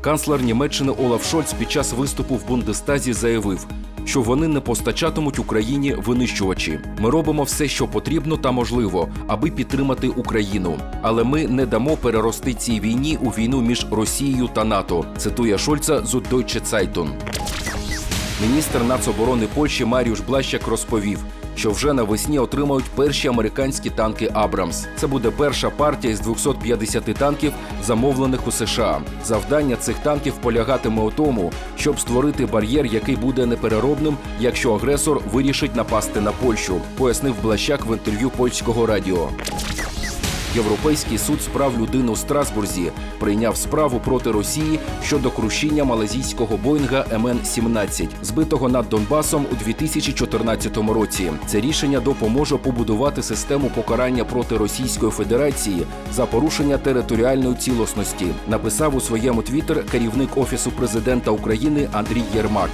Канцлер Німеччини Олаф Шольц під час виступу в Бундестазі заявив, що вони не постачатимуть Україні винищувачі. Ми робимо все, що потрібно та можливо, аби підтримати Україну. Але ми не дамо перерости цій війні у війну між Росією та НАТО. Цитує Шольца з Deutsche Zeitung. Міністр нацоборони Польщі Маріуш Блащак розповів, що вже навесні отримають перші американські танки Абрамс. Це буде перша партія із 250 танків, замовлених у США. Завдання цих танків полягатиме у тому, щоб створити бар'єр, який буде непереробним, якщо агресор вирішить напасти на Польщу, пояснив Блащак в інтерв'ю польського радіо. Європейський суд з прав людини у Страсбурзі прийняв справу проти Росії щодо крушіння малазійського Боїнга МН-17, збитого над Донбасом у 2014 році. Це рішення допоможе побудувати систему покарання проти Російської Федерації за порушення територіальної цілісності. Написав у своєму твіттер керівник офісу президента України Андрій Єрмак.